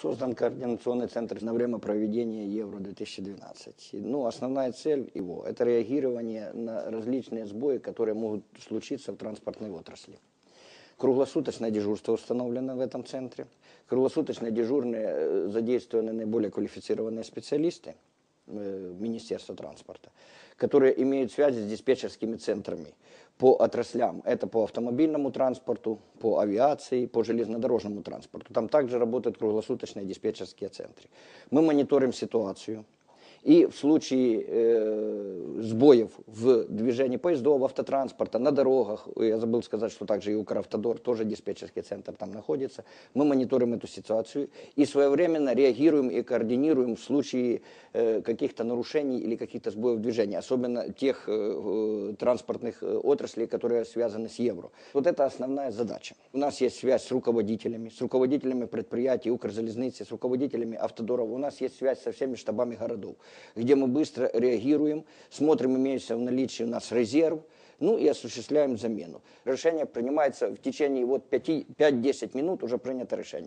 Создан координационный центр на время проведения Евро-2012. Ну, основная цель его – это реагирование на различные сбои, которые могут случиться в транспортной отрасли. Круглосуточное дежурство установлено в этом центре. Круглосуточно дежурные э, задействованы наиболее квалифицированные специалисты Министерства транспорта, которые имеют связи с диспетчерскими центрами по отраслям. Это по автомобильному транспорту, по авиации, по железнодорожному транспорту. Там также работают круглосуточные диспетчерские центры. Мы мониторим ситуацию. И в случае э, сбоев в движении поездов, автотранспорта, на дорогах, я забыл сказать, что также и Укравтодор, тоже диспетчерский центр там находится, мы мониторим эту ситуацию и своевременно реагируем и координируем в случае э, каких-то нарушений или каких-то сбоев движения, особенно тех э, э, транспортных отраслей, которые связаны с евро. Вот это основная задача. У нас есть связь с руководителями, с руководителями предприятий, Укрзалезницы, с руководителями автодоров. У нас есть связь со всеми штабами городов где мы быстро реагируем, смотрим, имеется в наличии у нас резерв, ну и осуществляем замену. Решение принимается в течение вот 5-10 минут, уже принято решение.